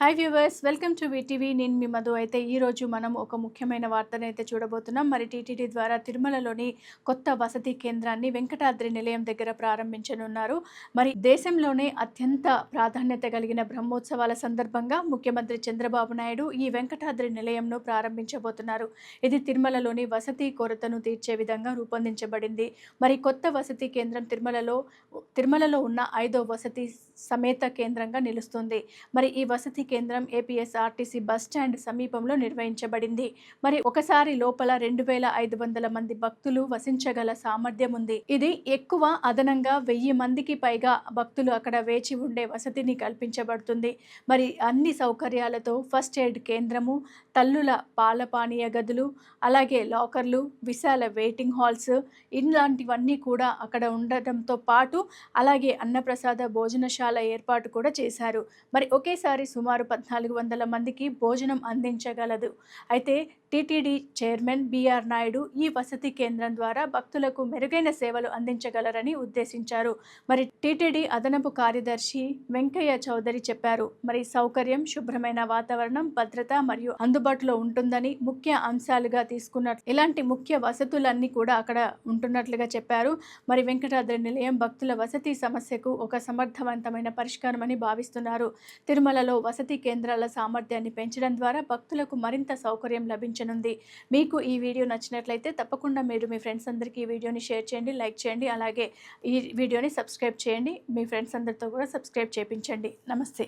hi viewers welcome to VTV నేను మీ మధు. అయితే ఈరోజు మనం ఒక ముఖ్యమైన వార్తను అయితే చూడబోతున్నాం. మరి టీటీడీ ద్వారా తిరుమలలోని కొత్త వసతి కేంద్రాన్ని వెంకటాద్రి నిలయం దగ్గర ప్రారంభించనున్నారు. మరి దేశంలోనే అత్యంత ప్రాధాన్యత కలిగిన బ్రహ్మోత్సవాల సందర్భంగా ముఖ్యమంత్రి చంద్రబాబు నాయుడు ఈ వెంకటాద్రి నిలయంను ప్రారంభించబోతున్నారు. ఇది తిరుమలలోని వసతి కొరతను తీర్చే విధంగా రూపొందించబడింది. మరి కొత్త వసతి కేంద్రం తిరుమలలో తిరుమలలో ఉన్న ఐదో వసతి సమేత కేంద్రంగా నిలుస్తుంది. మరి ఈ వసతి కేంద్రం ఏపీఎస్ఆర్టీసీ బస్ స్టాండ్ సమీపంలో నిర్వహించబడింది. మరి ఒకసారి లోపల రెండు వేల ఐదు వందల మంది భక్తులు వసించగల సామర్థ్యం ఉంది. ఇది ఎక్కువ అదనంగా వెయ్యి మందికి పైగా భక్తులు అక్కడ వేచి ఉండే వసతిని కల్పించబడుతుంది. మరి అన్ని సౌకర్యాలతో ఫస్ట్ ఎయిడ్ కేంద్రము తల్లుల పాల పానీయ గదులు అలాగే లాకర్లు విశాల వెయిటింగ్ హాల్స్ ఇలాంటివన్నీ కూడా అక్కడ ఉండటంతో పాటు అలాగే అన్నప్రసాద భోజనశాల ఏర్పాటు కూడా చేశారు. మరి ఒకేసారి సుమారు పద్నాలుగు వందల మందికి భోజనం అందించగలదు. అయితే టీటీడీ చైర్మన్ బిఆర్ నాయుడు ఈ వసతి కేంద్రం ద్వారా భక్తులకు మెరుగైన సేవలు అందించగలరని ఉద్దేశించారు. మరి టీటీడీ అదనపు కార్యదర్శి వెంకయ్య చౌదరి చెప్పారు. మరి సౌకర్యం శుభ్రమైన వాతావరణం భద్రత మరియు అందుబాటులో ఉంటుందని ముఖ్య అంశాలుగా తీసుకున్నట్లు ఇలాంటి ముఖ్య వసతులన్నీ కూడా అక్కడ ఉంటున్నట్లుగా చెప్పారు. మరి వెంకటాద్రి నిలయం భక్తుల వసతి సమస్యకు ఒక సమర్థవంతమైన పరిష్కారమని భావిస్తున్నారు. తిరుమలలో వసతి వసతి కేంద్రాల సామర్థ్యాన్ని పెంచడం ద్వారా భక్తులకు మరింత సౌకర్యం లభించనుంది. మీకు ఈ వీడియో నచ్చినట్లయితే తప్పకుండా మీరు మీ ఫ్రెండ్స్ అందరికీ ఈ వీడియోని షేర్ చేయండి లైక్ చేయండి అలాగే ఈ వీడియోని సబ్స్క్రైబ్ చేయండి. మీ ఫ్రెండ్స్ అందరితో కూడా సబ్స్క్రైబ్ చేయించండి నమస్తే.